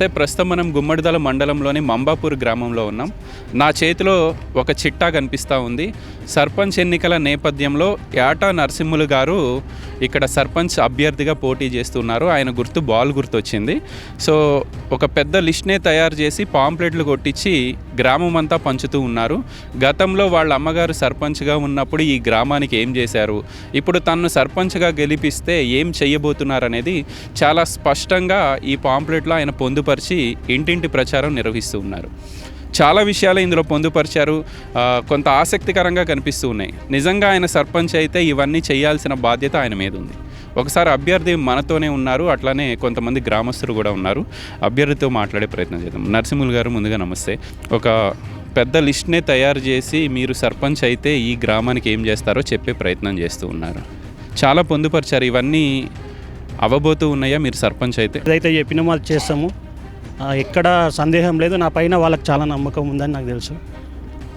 నమస్తే. ప్రస్తుతం మనం గుమ్మడిదల మండలంలోని మంబాపూర్ గ్రామంలో ఉన్నాం. నా చేతిలో ఒక చిట్టా కనిపిస్తూ ఉంది. సర్పంచ్ ఎన్నికల నేపథ్యంలో యాటా నరసింహులు గారు ఇక్కడ సర్పంచ్ అభ్యర్థిగా పోటీ చేస్తున్నారు. ఆయన గుర్తు బాల్ గుర్తు వచ్చింది సో ఒక పెద్ద లిస్ట్నే తయారు చేసి పాంప్లెట్లు కొట్టించి గ్రామం అంతా పంచుతూ ఉన్నారు. గతంలో వాళ్ళ అమ్మగారు సర్పంచ్గా ఉన్నప్పుడు ఈ గ్రామానికి ఏం చేశారు? ఇప్పుడు తనను సర్పంచ్గా గెలిపిస్తే ఏం చేయబోతున్నారు అనేది చాలా స్పష్టంగా ఈ పాంప్లెట్లో ఆయన పొందుపరిచి ఇంటింటి ప్రచారం నిర్వహిస్తూ ఉన్నారు. చాలా విషయాలు ఇందులో పొందుపరిచారు. కొంత ఆసక్తికరంగా కనిపిస్తూ ఉన్నాయి. నిజంగా ఆయన సర్పంచ్ అయితే ఇవన్నీ చేయాల్సిన బాధ్యత ఆయన మీద ఉంది. ఒకసారి అభ్యర్థి మనతోనే ఉన్నారు. అట్లానే కొంతమంది గ్రామస్తులు కూడా ఉన్నారు. అభ్యర్థితో మాట్లాడే ప్రయత్నం చేద్దాం. నరసింహులు గారు ముందుగా నమస్తే. ఒక పెద్ద లిస్ట్నే తయారు చేసి మీరు సర్పంచ్ అయితే ఈ గ్రామానికి ఏం చేస్తారో చెప్పే ప్రయత్నం చేస్తూ ఉన్నారు. చాలా పొందుపరిచారు. ఇవన్నీ అవ్వబోతూ ఉన్నాయా? మీరు సర్పంచ్ అయితే? ఏదైతే చెప్పినామో అది చేస్తాము. ఎక్కడ సందేహం లేదు. నా పైన వాళ్ళకి చాలా నమ్మకం ఉందని నాకు తెలుసు.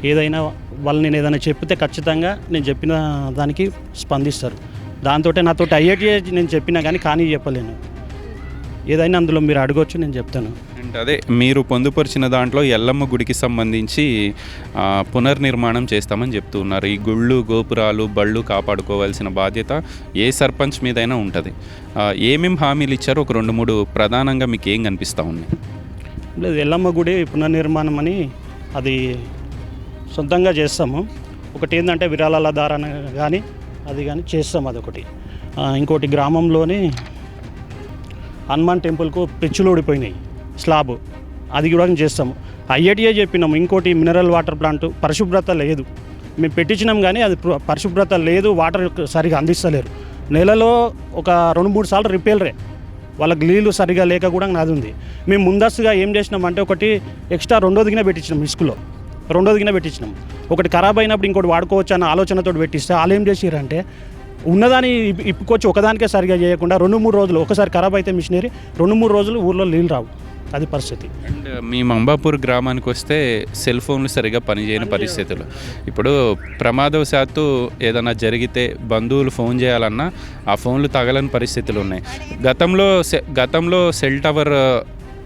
ఏదైనా వాళ్ళు నేను ఏదైనా చెప్తే ఖచ్చితంగా నేను చెప్పిన దానికి స్పందిస్తారు. దాంతో నాతో అయ్యేటి నేను చెప్పినా కానీ కానీ చెప్పలేను. ఏదైనా అందులో మీరు అడగొచ్చు నేను చెప్తాను. అదే మీరు పొందుపరిచిన దాంట్లో ఎల్లమ్మ గుడికి సంబంధించి పునర్నిర్మాణం చేస్తామని చెప్తూ ఉన్నారు. ఈ గుళ్ళు గోపురాలు బళ్ళు కాపాడుకోవాల్సిన బాధ్యత ఏ సర్పంచ్ మీదైనా ఉంటుంది. ఏమేం హామీలు ఇచ్చారో ఒక రెండు మూడు ప్రధానంగా మీకు ఏం కనిపిస్తూ ఉన్నాయి? లేదు ఎల్లమ్మ గుడి పునర్నిర్మాణం అని అది సొంతంగా చేస్తాము. ఒకటి ఏంటంటే విరాళాల దారా కానీ అది కానీ చేస్తాం అదొకటి. ఇంకోటి గ్రామంలోని హనుమాన్ టెంపుల్కు పెచ్చులు ఓడిపోయినాయి స్లాబ్. అది కూడా చేస్తాము ఐఐటిఏ చెప్పినాము ఇంకోటి మినరల్ వాటర్ ప్లాంట్ పరిశుభ్రత లేదు. మేము పెట్టించినాం కానీ అది పరిశుభ్రత లేదు వాటర్ సరిగా అందిస్తలేరు. నెలలో ఒక రెండు మూడు సార్లు రిపేర్రే వాళ్ళకి నీళ్ళు సరిగా లేక కూడా నాది ఉంది. మేము ముందస్తుగా ఏం చేసినామంటే ఒకటి ఎక్స్ట్రా రెండో దిగిన పెట్టించినాం ఇసుకులో. రెండో దిగిన పెట్టించినాం. ఒకటి ఖరాబ్ అయినప్పుడు ఇంకోటి వాడుకోవచ్చు అన్న ఆలోచనతో పెట్టిస్తే వాళ్ళు ఏం చేసిరంటే ఉన్నదాన్ని ఇప్- ఇప్పుకొచ్చి ఒకదానికే సరిగా చేయకుండా రెండు మూడు రోజులు ఒకసారి ఖరాబ్ అయితే మిషనరీ రెండు మూడు రోజులు ఊర్లో నీళ్ళు రావు. అది పరిస్థితి. అండ్ మీ మంబాపూర్ గ్రామానికి వస్తే సెల్ ఫోన్లు సరిగా పనిచేయని పరిస్థితులు. ఇప్పుడు ప్రమాదవశాత్తు ఏదైనా జరిగితే బంధువులు ఫోన్ చేయాలన్నా ఆ ఫోన్లు తగలని పరిస్థితులు ఉన్నాయి. గతంలో సె- గతంలో సెల్ టవర్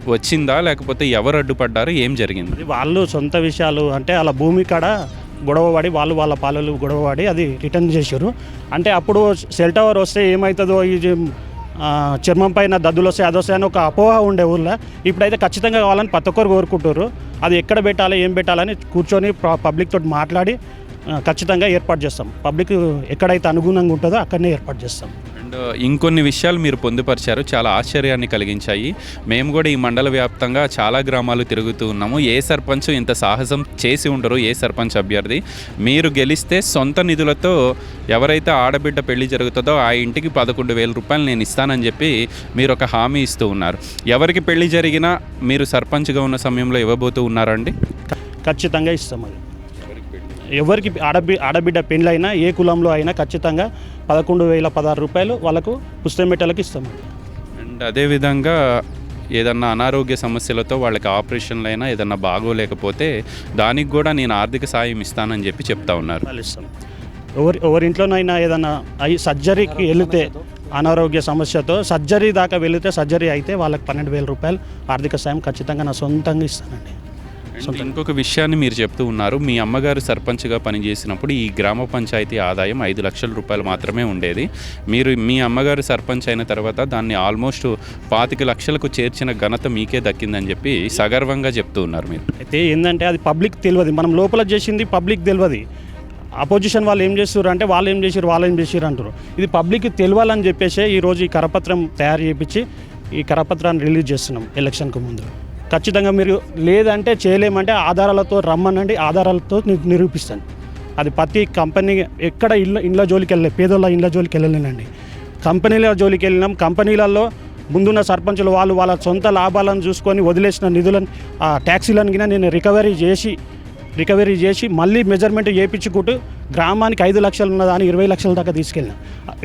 వచ్చిందా? లేకపోతే ఎవరు అడ్డుపడ్డారు? ఏం జరిగింది? అది వాళ్ళు సొంత విషయాలు అంటే అలా భూమి కాడ గొడవపడి వాళ్ళు వాళ్ళ పాలలు గొడవపడి అది రిటర్న్ చేశారు. అంటే అప్పుడు సెల్ టవర్ వస్తే ఏమవుతుందో ఈ చర్మం పైన దద్దులు వస్తాయి అది అని ఒక అపోహ ఉండే ఊళ్ళో ఇప్పుడైతే ఖచ్చితంగా కావాలని ప్రతి ఒక్కరు కోరుకుంటారు అది ఎక్కడ పెట్టాలి ఏం పెట్టాలని కూర్చొని పబ్లిక్ తోటి మాట్లాడి ఖచ్చితంగా ఏర్పాటు చేస్తాం. పబ్లిక్ ఎక్కడైతే అనుగుణంగా ఉంటుందో అక్కడనే ఏర్పాటు చేస్తాం. అండ్ ఇంకొన్ని విషయాలు మీరు పొందుపరిచారు. చాలా ఆశ్చర్యాన్ని కలిగించాయి. మేము కూడా ఈ మండల వ్యాప్తంగా చాలా గ్రామాలు తిరుగుతూ ఉన్నాము. ఏ సర్పంచ్ ఇంత సాహసం చేసి ఉండరు ఏ సర్పంచ్ అభ్యర్థి. మీరు గెలిస్తే సొంత నిధులతో ఎవరైతే ఆడబిడ్డ పెళ్ళి జరుగుతుందో ఆ ఇంటికి పదకొండు వేల రూపాయలు నేను ఇస్తానని చెప్పి మీరు ఒక హామీ ఇస్తూ ఉన్నారు. ఎవరికి పెళ్ళి జరిగినా మీరు సర్పంచ్గా ఉన్న సమయంలో ఇవ్వబోతూ ఉన్నారండి? ఖచ్చితంగా ఇస్తామండి ఎవరికి ఆడబి ఆడబిడ్డ పెళ్ళైనా ఏ కులంలో అయినా ఖచ్చితంగా పదకొండు వేల పదహారు రూపాయలు వాళ్ళకు పుస్తమెట్టలకు ఇస్తాము అండ్ అదేవిధంగా ఏదన్నా అనారోగ్య సమస్యలతో వాళ్ళకి ఆపరేషన్లు అయినా ఏదన్నా బాగోలేకపోతే దానికి కూడా నేను ఆర్థిక సాయం ఇస్తానని చెప్పి చెప్తా ఉన్నారు. ఎవరి ఎవరింట్లోనైనా ఏదైనా అయి సర్జరీకి వెళితే అనారోగ్య సమస్యతో సర్జరీ దాకా వెళితే సర్జరీ అయితే వాళ్ళకి పన్నెండు వేల రూపాయలు ఆర్థిక సాయం ఖచ్చితంగా నా సొంతంగా ఇస్తానండి. ఇంకొక విషయాన్ని మీరు చెప్తూ ఉన్నారు. మీ అమ్మగారు సర్పంచ్గా పనిచేసినప్పుడు ఈ గ్రామ పంచాయతీ ఆదాయం ఐదు లక్షల రూపాయలు మాత్రమే ఉండేది. మీరు మీ అమ్మగారు సర్పంచ్ అయిన తర్వాత దాన్ని ఆల్మోస్ట్ పాతిక లక్షలకు చేర్చిన ఘనత మీకే దక్కిందని చెప్పి సగర్వంగా చెప్తూ ఉన్నారు మీరు. అయితే ఏంటంటే అది పబ్లిక్ తెలియదు. మనం లోపల చేసింది పబ్లిక్ తెలియదు. అపోజిషన్ వాళ్ళు ఏం చేస్తారు అంటే వాళ్ళు ఏం చేసారు వాళ్ళు ఏం చేసారు అంటారు ఇది పబ్లిక్ తెలియాలని చెప్పేసి ఈరోజు ఈ కరపత్రం తయారు చేయించి ఈ కరపత్రాన్ని రిలీజ్ చేస్తున్నాం ఎలక్షన్కు ముందు. ఖచ్చితంగా మీరు లేదంటే చేయలేమంటే ఆధారాలతో రమ్మనండి ఆధారాలతో నిరూపిస్తాను. అది ప్రతి కంపెనీ ఎక్కడ ఇళ్ళ ఇండ్ల జోలికి వెళ్ళలే పేదోళ్ళ ఇండ్ల జోలికి వెళ్ళలేనండి. కంపెనీల జోలికి వెళ్ళినాం కంపెనీలలో ముందున్న సర్పంచులు వాళ్ళు వాళ్ళ సొంత లాభాలను చూసుకొని వదిలేసిన నిధులను ఆ ట్యాక్సీలను నేను రికవరీ చేసి రికవరీ చేసి మళ్ళీ మెజర్మెంట్ చేయించుకుంటూ గ్రామానికి ఐదు లక్షలు ఉన్నదాన్ని ఇరవై లక్షల దాకా తీసుకెళ్ళిన.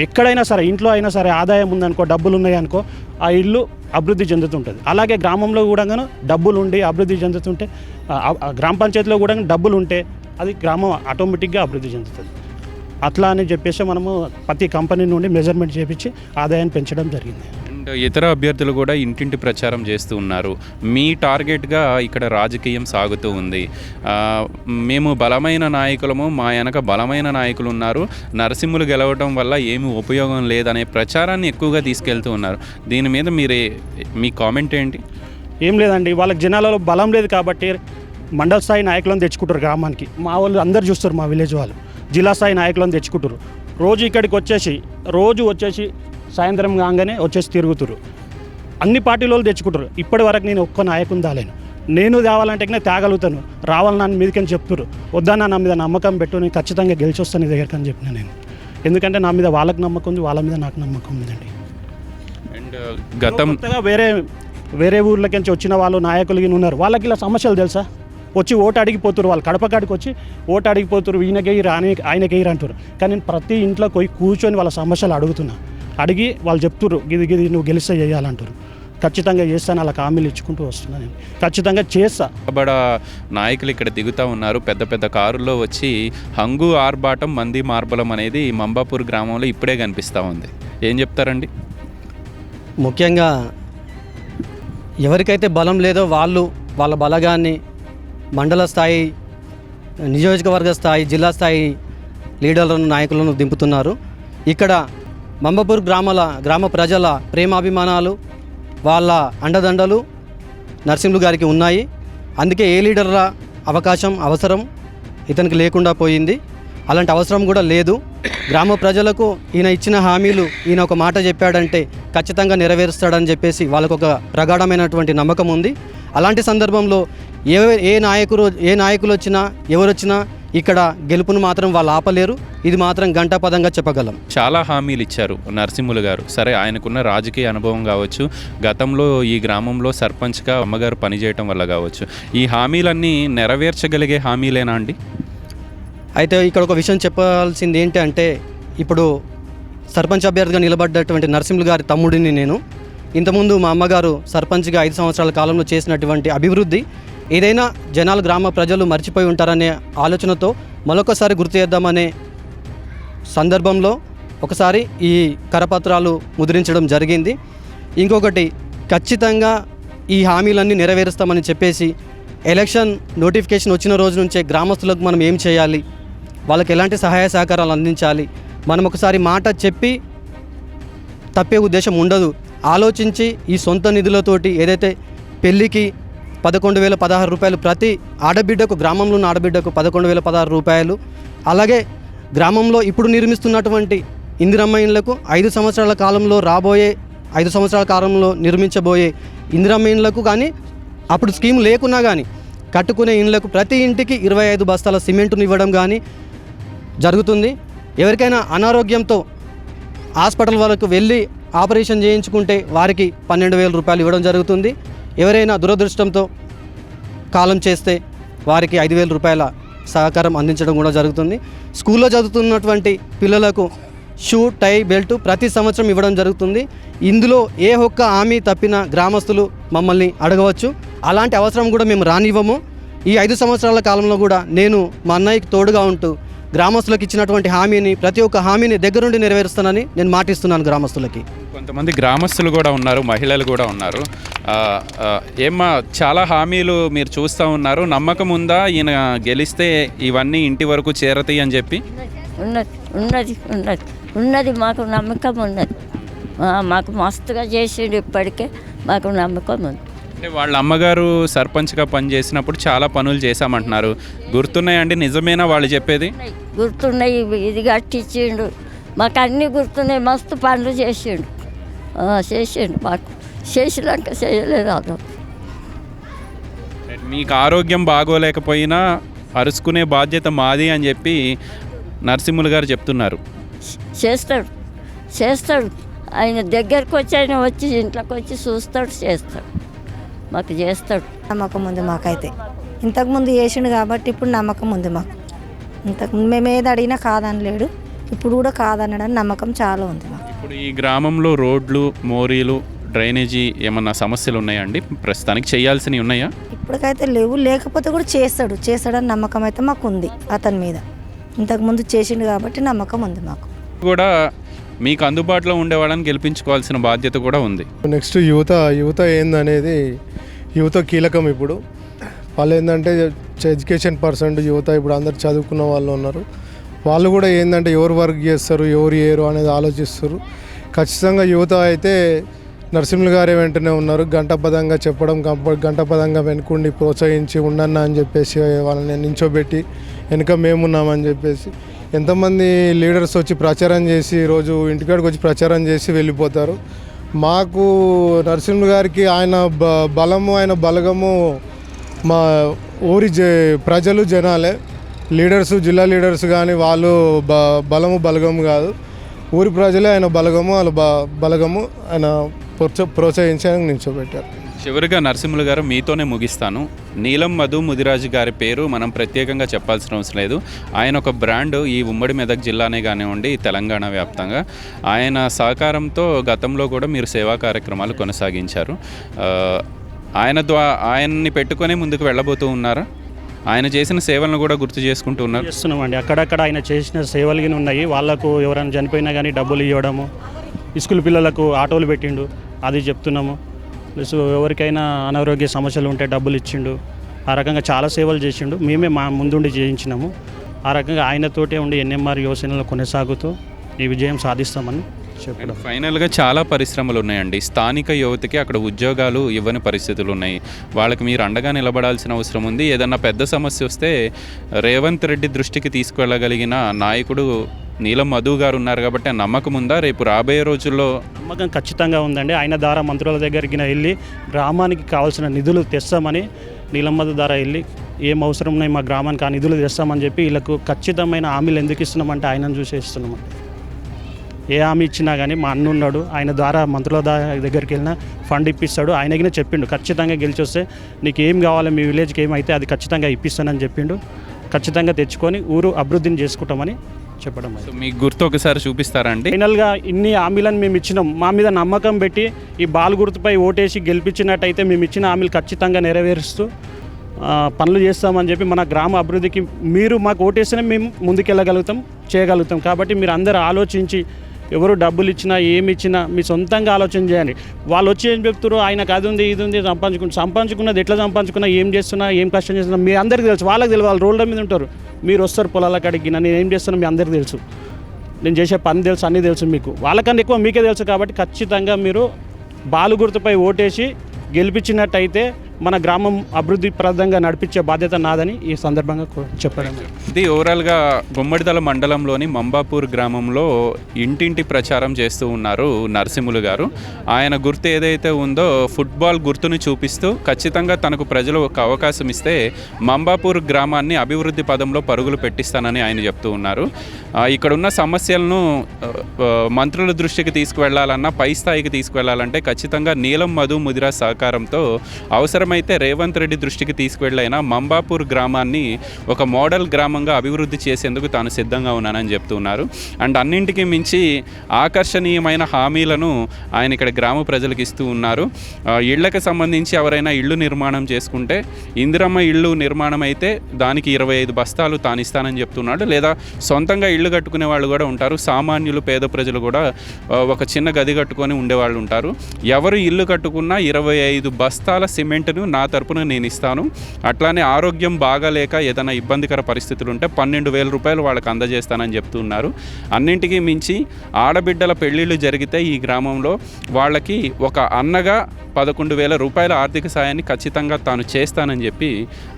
ఎక్కడైనా సరే ఇంట్లో అయినా సరే ఆదాయం ఉందనుకో డబ్బులు ఉన్నాయనుకో ఆ ఇల్లు అభివృద్ధి చెందుతుంటుంది. అలాగే గ్రామంలో కూడా డబ్బులు ఉండి అభివృద్ధి చెందుతుంటే గ్రామ పంచాయతీలో కూడా డబ్బులు ఉంటే అది గ్రామం ఆటోమేటిక్గా అభివృద్ధి చెందుతుంది. అట్లా అని చెప్పేసి మనము ప్రతి కంపెనీ నుండి మెజర్మెంట్ చేపించి ఆదాయాన్ని పెంచడం జరిగింది. అండ్ ఇతర అభ్యర్థులు కూడా ఇంటింటి ప్రచారం చేస్తూ ఉన్నారు. మీ టార్గెట్గా ఇక్కడ రాజకీయం సాగుతూ ఉంది. మేము బలమైన నాయకులము మా వెనక బలమైన నాయకులు ఉన్నారు. నరసింహులు గెలవడం వల్ల ఏమి ఉపయోగం లేదనే ప్రచారాన్ని ఎక్కువగా తీసుకెళ్తూ ఉన్నారు. దీని మీద మీరే మీ కామెంట్ ఏంటి? ఏం లేదండి. వాళ్ళకి జనాలలో బలం లేదు కాబట్టి మండల స్థాయి నాయకులను తెచ్చుకుంటారు గ్రామానికి. మా వాళ్ళు అందరు చూస్తారు మా విలేజ్ వాళ్ళు. జిల్లా స్థాయి నాయకులను తెచ్చుకుంటారు. రోజు ఇక్కడికి వచ్చేసి రోజు వచ్చేసి సాయంత్రం కాగానే వచ్చేసి తిరుగుతారు అన్ని పార్టీల వాళ్ళు తెచ్చుకుంటారు ఇప్పటి వరకు నేను ఒక్క నాయకుని దాలేను. నేను తేవాలంటే తేగలుగుతాను. రావాలని నన్ను మీదకని చెప్తారు వద్దన్నా నా మీద నమ్మకం పెట్టు నేను ఖచ్చితంగా గెలిచి వస్తాను నీ దగ్గరికి అని చెప్పిన నేను. ఎందుకంటే నా మీద వాళ్ళకి నమ్మకం ఉంది వాళ్ళ మీద నాకు నమ్మకం ఉందండి. అండ్ గతం కొత్తగా వేరే వేరే ఊర్లకి నుంచి వచ్చిన వాళ్ళు నాయకులు ఉన్నారు. వాళ్ళకి ఇలా సమస్యలు తెలుసా? వచ్చి ఓటు అడిగిపోతారు వాళ్ళు. కడప కాడికి వచ్చి ఓటు అడిగిపోతారు ఈయనకేయరు ఆయన ఆయనకేయరు అంటారు కానీ నేను ప్రతి ఇంట్లో పోయి కూర్చొని వాళ్ళ సమస్యలు అడుగుతున్నా. అడిగి వాళ్ళు చెప్తున్నారు గిది గిది నువ్వు గెలిస్తే చేయాలంటారు ఖచ్చితంగా చేస్తాను అలా హామీలు ఇచ్చుకుంటూ వస్తున్నాను నేను. ఖచ్చితంగా చేస్తా. బడ నాయకులు ఇక్కడ దిగుతూ ఉన్నారు. పెద్ద పెద్ద కారుల్లో వచ్చి హంగు ఆర్బాటం మంది మార్బలం అనేది మంబాపూర్ గ్రామంలో ఇప్పుడే కనిపిస్తూ ఉంది. ఏం చెప్తారండి? ముఖ్యంగా ఎవరికైతే బలం లేదో వాళ్ళు వాళ్ళ బలగాన్ని మండల స్థాయి నియోజకవర్గ స్థాయి జిల్లా స్థాయి లీడర్లను నాయకులను దింపుతున్నారు. ఇక్కడ మంబపూర్ గ్రామాల గ్రామ ప్రజల ప్రేమాభిమానాలు వాళ్ళ అండదండలు నరసింహులు గారికి ఉన్నాయి. అందుకే ఏ లీడర్ల అవకాశం అవసరం ఇతనికి లేకుండా పోయింది. అలాంటి అవసరం కూడా లేదు. గ్రామ ప్రజలకు ఈయన ఇచ్చిన హామీలు ఈయన ఒక మాట చెప్పాడంటే ఖచ్చితంగా నెరవేరుస్తాడని చెప్పేసి వాళ్ళకు ఒక ప్రగాఢమైనటువంటి నమ్మకం ఉంది. అలాంటి సందర్భంలో ఏ ఏ నాయకులు ఏ నాయకులు వచ్చినా ఎవరు వచ్చినా ఇక్కడ గెలుపును మాత్రం వాళ్ళు ఆపలేరు. ఇది మాత్రం గంటాపదంగా చెప్పగలం. చాలా హామీలు ఇచ్చారు నరసింహులు గారు. సరే ఆయనకున్న రాజకీయ అనుభవం కావచ్చు గతంలో ఈ గ్రామంలో సర్పంచ్గా అమ్మగారు పనిచేయటం వల్ల కావచ్చు. ఈ హామీలన్నీ నెరవేర్చగలిగే హామీలేనా అండి? అయితే ఇక్కడ ఒక విషయం చెప్పాల్సింది ఏంటి అంటే ఇప్పుడు సర్పంచ్ అభ్యర్థిగా నిలబడ్డటువంటి నరసింహులు గారి తమ్ముడిని నేను ఇంతకుముందు మా అమ్మగారు సర్పంచ్గా ఐదు సంవత్సరాల కాలంలో చేసినటువంటి అభివృద్ధి ఏదైనా జనాలు గ్రామ ప్రజలు మర్చిపోయి ఉంటారనే ఆలోచనతో మరొకసారి గుర్తు చేద్దామనే సందర్భంలో ఒకసారి ఈ కరపత్రాలు ముద్రించడం జరిగింది. ఇంకొకటి ఖచ్చితంగా ఈ హామీలన్నీ నెరవేరుస్తామని చెప్పేసి ఎలక్షన్ నోటిఫికేషన్ వచ్చిన రోజు నుంచే గ్రామస్తులకు మనం ఏం చేయాలి? వాళ్ళకి ఎలాంటి సహాయ సహకారాలు అందించాలి? మనం ఒకసారి మాట చెప్పి తప్పే ఉద్దేశం ఉండదు. ఆలోచించి ఈ సొంత నిధులతోటి ఏదైతే పెళ్ళికి పదకొండు వేల పదహారు రూపాయలు ప్రతి ఆడబిడ్డకు గ్రామంలో ఉన్న ఆడబిడ్డకు పదకొండు వేల పదహారు రూపాయలు. అలాగే గ్రామంలో ఇప్పుడు నిర్మిస్తున్నటువంటి ఇందిరమ్మ ఇండ్లకు ఐదు సంవత్సరాల కాలంలో రాబోయే ఐదు సంవత్సరాల కాలంలో నిర్మించబోయే ఇందిరమ్మ ఇండ్లకు కానీ అప్పుడు స్కీమ్ లేకున్నా కానీ కట్టుకునే ఇండ్లకు ప్రతి ఇంటికి ఇరవై ఐదు బస్తాల సిమెంటును ఇవ్వడం కానీ జరుగుతుంది. ఎవరికైనా అనారోగ్యంతో హాస్పిటల్ వరకు వెళ్ళి ఆపరేషన్ చేయించుకుంటే వారికి పన్నెండు వేల రూపాయలు ఇవ్వడం జరుగుతుంది. ఎవరైనా దురదృష్టంతో కాలం చేస్తే వారికి ఐదు వేల రూపాయల సహకారం అందించడం కూడా జరుగుతుంది. స్కూల్లో చదువుతున్నటువంటి పిల్లలకు షూ టై బెల్ట్ ప్రతి సంవత్సరం ఇవ్వడం జరుగుతుంది. ఇందులో ఏ ఒక్క హామీ తప్పిన గ్రామస్తులు మమ్మల్ని అడగవచ్చు. అలాంటి అవసరం కూడా మేము రానివ్వము. ఈ ఐదు సంవత్సరాల కాలంలో కూడా నేను మా అన్నయ్యకి తోడుగా ఉంటూ గ్రామస్తులకు ఇచ్చినటువంటి హామీని ప్రతి ఒక్క హామీని దగ్గరుండి నెరవేరుస్తానని నేను మాటిస్తున్నాను గ్రామస్తులకి. కొంతమంది గ్రామస్తులు కూడా ఉన్నారు మహిళలు కూడా ఉన్నారు. ఏమ్మా చాలా హామీలు మీరు చూస్తూ ఉన్నారు. నమ్మకం ఉందా? ఈయన గెలిస్తే ఇవన్నీ ఇంటి వరకు చేరతాయి అని చెప్పి? ఉన్నది ఉన్నది ఉన్నది. ఉన్నది మాకు నమ్మకం ఉన్నది. మాకు మస్తుగా చేసిండు ఇప్పటికే మాకు నమ్మకం ఉంది. అంటే వాళ్ళ అమ్మగారు సర్పంచ్గా పనిచేసినప్పుడు చాలా పనులు చేశామంటున్నారు. గుర్తున్నాయండి నిజమేనా వాళ్ళు చెప్పేది. గుర్తున్నాయి ఇది కట్టించిండు. మాకు అన్నీ గుర్తున్నాయి మస్తు పనులు చేసిండు. చేసిండు మాకు. చేసినాక చేయలేదు అదో మీకు ఆరోగ్యం బాగోలేకపోయినా అరుచుకునే బాధ్యత మాది అని చెప్పి నరసింహులు గారు చెప్తున్నారు. చేస్తాడు చేస్తాడు ఆయన దగ్గరకు వచ్చి ఆయన వచ్చి ఇంట్లోకి వచ్చి చూస్తాడు చేస్తాడు. మాకు చేస్తాడు. నమ్మకం ఉంది మాకైతే. ఇంతకుముందు చేసిండు కాబట్టి ఇప్పుడు నమ్మకం ఉంది మాకు. ఇంతకు మేము ఏది అడిగినా కాదనలేడు. ఇప్పుడు కూడా కాదనడానికి నమ్మకం చాలా ఉంది మాకు. ఇప్పుడు ఈ గ్రామంలో రోడ్లు మోరీలు డ్రైనేజీ ఏమన్నా సమస్యలు ఉన్నాయండి? ప్రస్తుతానికి చేయాల్సినవి ఉన్నాయా? ఇప్పటికైతే లేవు. లేకపోతే కూడా చేస్తాడు. చేస్తాడని నమ్మకం అయితే మాకు ఉంది అతని మీద. ఇంతకుముందు చేసిండు కాబట్టి నమ్మకం ఉంది మాకు. కూడా మీకు అందుబాటులో ఉండే వాళ్ళని గెలిపించుకోవాల్సిన బాధ్యత కూడా ఉంది. నెక్స్ట్ యువత యువత ఏందనేది యువత కీలకం ఇప్పుడు. వాళ్ళు ఏంటంటే ఎడ్యుకేషన్ పర్సెంట్ యువత ఇప్పుడు అందరు చదువుకున్న వాళ్ళు ఉన్నారు. వాళ్ళు కూడా ఏంటంటే ఎవరు వర్క్ చేస్తారు ఎవరు చేయరు అనేది ఆలోచిస్తారు. ఖచ్చితంగా యువత అయితే నరసింహులు గారే వెంటనే ఉన్నారు. గంటపదంగా చెప్పడం గంటపదంగా వెనుకుండి ప్రోత్సహించి ఉండన్న అని చెప్పేసి వాళ్ళని నించోబెట్టి వెనుక మేమున్నామని చెప్పేసి ఎంతమంది లీడర్స్ వచ్చి ప్రచారం చేసి రోజు ఇంటికాడికి వచ్చి ప్రచారం చేసి వెళ్ళిపోతారు. మాకు నరసింహులు గారికి ఆయన బ బలము ఆయన బలగము మా ఊరి జ ప్రజలు జనాలే. లీడర్స్ జిల్లా లీడర్స్ కానీ వాళ్ళు బ బలము బలగము కాదు. ఊరి ప్రజలే ఆయన బలగము వాళ్ళ బ బలగము ఆయన ప్రోత్స ప్రోత్సహించి ఆయన నిల్చోబెట్టారు. చివరిగా నరసింహులు గారు మీతోనే ముగిస్తాను. నీలం మధు ముదిరాజు గారి పేరు మనం ప్రత్యేకంగా చెప్పాల్సిన అవసరం లేదు. ఆయన ఒక బ్రాండ్ ఈ ఉమ్మడి మెదక్ జిల్లానే కానివ్వండి తెలంగాణ వ్యాప్తంగా. ఆయన సహకారంతో గతంలో కూడా మీరు సేవా కార్యక్రమాలు కొనసాగించారు. ఆయన ద్వా ఆయన్ని పెట్టుకొని ముందుకు వెళ్ళబోతూ ఉన్నారా? ఆయన చేసిన సేవలను కూడా గుర్తు చేసుకుంటూ ఉన్నారు? చేస్తున్నామండి. అక్కడక్కడ ఆయన చేసిన సేవలు ఉన్నాయి. వాళ్ళకు ఎవరైనా చనిపోయినా కానీ డబ్బులు ఇవ్వడము స్కూల్ పిల్లలకు ఆటోలు పెట్టిండు అది చెప్తున్నాము. ప్లస్ ఎవరికైనా అనారోగ్య సమస్యలు ఉంటే డబ్బులు ఇచ్చిండు. ఆ రకంగా చాలా సేవలు చేసిండు. మేమే మా ముందుండి చేయించినాము. ఆ రకంగా ఆయనతోటే ఉండి ఎన్ఎంఆర్ యోజనలు కొనసాగుతూ ఈ విజయం సాధిస్తామని చెప్పడం. ఫైనల్గా చాలా పరిశ్రమలు ఉన్నాయండి స్థానిక యువతకి అక్కడ ఉద్యోగాలు ఇవ్వని పరిస్థితులు ఉన్నాయి వాళ్ళకి మీరు అండగా నిలబడాల్సిన అవసరం ఉంది. ఏదన్నా పెద్ద సమస్య వస్తే రేవంత్ రెడ్డి దృష్టికి తీసుకెళ్ళగలిగిన నాయకుడు నీలం మధు గారు ఉన్నారు కాబట్టి ఆ నమ్మకం ఉందా? రేపు రాబోయే రోజుల్లో నమ్మకం ఖచ్చితంగా ఉందండి. ఆయన ద్వారా మంత్రుల దగ్గరికి వెళ్ళి గ్రామానికి కావాల్సిన నిధులు తెస్తామని నీలమ్మద ద్వారా వెళ్ళి ఏం అవసరం ఉన్నాయి మా గ్రామానికి ఆ నిధులు తెస్తామని చెప్పి వీళ్ళకు ఖచ్చితమైన హామీలు ఎందుకు ఇస్తున్నామంటే ఆయనను చూసే ఇస్తున్నాం ఏ హామీ ఇచ్చినా కానీ మా అన్న ఉన్నాడు ఆయన ద్వారా మంత్రుల దగ్గరికి వెళ్ళినా ఫండ్ ఇప్పిస్తాడు. ఆయనకినే చెప్పిండు ఖచ్చితంగా గెలిచి వస్తే నీకు ఏం కావాలి మీ విలేజ్కి ఏమైతే అది ఖచ్చితంగా ఇప్పిస్తానని చెప్పిండు. ఖచ్చితంగా తెచ్చుకొని ఊరు అభివృద్ధిని చేసుకుంటామని చెప్పడం మీకు గుర్తు ఒకసారి చూపిస్తారా అండి? ఫైనల్గా ఇన్ని హామీలను మేము ఇచ్చినాం. మా మీద నమ్మకం పెట్టి ఈ బాల్ గుర్తుపై ఓటేసి గెలిపించినట్టయితే మేము ఇచ్చిన హామీలు ఖచ్చితంగా నెరవేరుస్తూ పనులు చేస్తామని చెప్పి మన గ్రామ అభివృద్ధికి మీరు మాకు ఓటేస్తేనే మేము ముందుకెళ్ళగలుగుతాం చేయగలుగుతాం. కాబట్టి మీరు అందరూ ఆలోచించి ఎవరు డబ్బులు ఇచ్చినా ఏమి ఇచ్చినా మీ సొంతంగా ఆలోచన చేయండి. వాళ్ళు వచ్చి ఏం చెప్తారు ఆయనకు అది ఉంది ఇది ఉంది సంపాదించుకుని సంపాదించుకున్నది ఎట్లా సంపాదించుకున్నా ఏం చేస్తున్నా ఏం కష్టం చేస్తున్నా మీ అందరికీ తెలుసు వాళ్ళకి తెలియదు వాళ్ళు రోడ్ల మీద ఉంటారు. మీరు వస్తారు పొలాల కాడికి నేను ఏం చేస్తున్నా మీ అందరికీ తెలుసు. నేను చేసే పని తెలుసు అన్నీ తెలుసు మీకు. వాళ్ళకన్నా ఎక్కువ మీకే తెలుసు కాబట్టి ఖచ్చితంగా మీరు బాలు గుర్తుపై ఓటేసి గెలిపించినట్టయితే మన గ్రామం అభివృద్ధి ప్రదంగా నడిపించే బాధ్యత నాదని ఈ సందర్భంగా చెప్పడం ఇది ఓవరాల్గా గుమ్మడిదల మండలంలోని మంబాపూర్ గ్రామంలో ఇంటింటి ప్రచారం చేస్తూ ఉన్నారు నరసింహులు గారు. ఆయన గుర్తు ఏదైతే ఉందో ఫుట్బాల్ గుర్తును చూపిస్తూ ఖచ్చితంగా తనకు ప్రజలు ఒక అవకాశం ఇస్తే మంబాపూర్ గ్రామాన్ని అభివృద్ధి పదంలో పరుగులు పెట్టిస్తానని ఆయన చెప్తూ ఉన్నారు. ఇక్కడ ఉన్న సమస్యలను మంత్రుల దృష్టికి తీసుకువెళ్ళాలన్నా పై స్థాయికి తీసుకువెళ్ళాలంటే ఖచ్చితంగా నీలం మధు ముదిరా సహకారంతో అయితే రేవంత్ రెడ్డి దృష్టికి తీసుకువెళ్ళైనా మంబాపూర్ గ్రామాన్ని ఒక మోడల్ గ్రామంగా అభివృద్ధి చేసేందుకు తాను సిద్ధంగా ఉన్నానని చెప్తున్నారు అండ్ అన్నింటికి మించి ఆకర్షణీయమైన హామీలను ఆయన ఇక్కడ గ్రామ ప్రజలకు ఇస్తూ ఉన్నారు. ఇళ్ళకు సంబంధించి ఎవరైనా ఇళ్ళు నిర్మాణం చేసుకుంటే ఇందిరమ్మ ఇళ్ళు నిర్మాణం అయితే దానికి ఇరవై ఐదు బస్తాలు తాను ఇస్తానని చెప్తున్నాడు. లేదా సొంతంగా ఇళ్ళు కట్టుకునే వాళ్ళు కూడా ఉంటారు. సామాన్యులు పేద ప్రజలు కూడా ఒక చిన్న గది కట్టుకొని ఉండేవాళ్ళు ఉంటారు. ఎవరు ఇల్లు కట్టుకున్నా ఇరవై ఐదు బస్తాల సిమెంట్ సిమెంట్ను నా తరపున నేను ఇస్తాను. అట్లానే ఆరోగ్యం బాగాలేక ఏదైనా ఇబ్బందికర పరిస్థితులు ఉంటే పన్నెండు వేల రూపాయలు వాళ్ళకి అందజేస్తానని చెప్తున్నారు. అన్నింటికీ మించి ఆడబిడ్డల పెళ్ళిళ్ళు జరిగితే ఈ గ్రామంలో వాళ్ళకి ఒక అన్నగా పదకొండు వేల రూపాయల ఆర్థిక సాయాన్ని ఖచ్చితంగా తాను చేస్తానని చెప్పి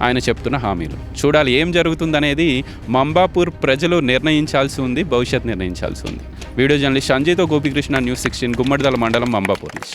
ఆయన చెప్తున్న హామీలు. చూడాలి ఏం జరుగుతుందనేది మంబాపూర్ ప్రజలు నిర్ణయించాల్సి ఉంది భవిష్యత్ నిర్ణయించాల్సి ఉంది. వీడియో జర్నలిస్ట్ సంజయ్తో గోపికృష్ణ న్యూస్ సిక్స్టీన్ గుమ్మడిదల మండలం మంబాపూర్ నుంచి.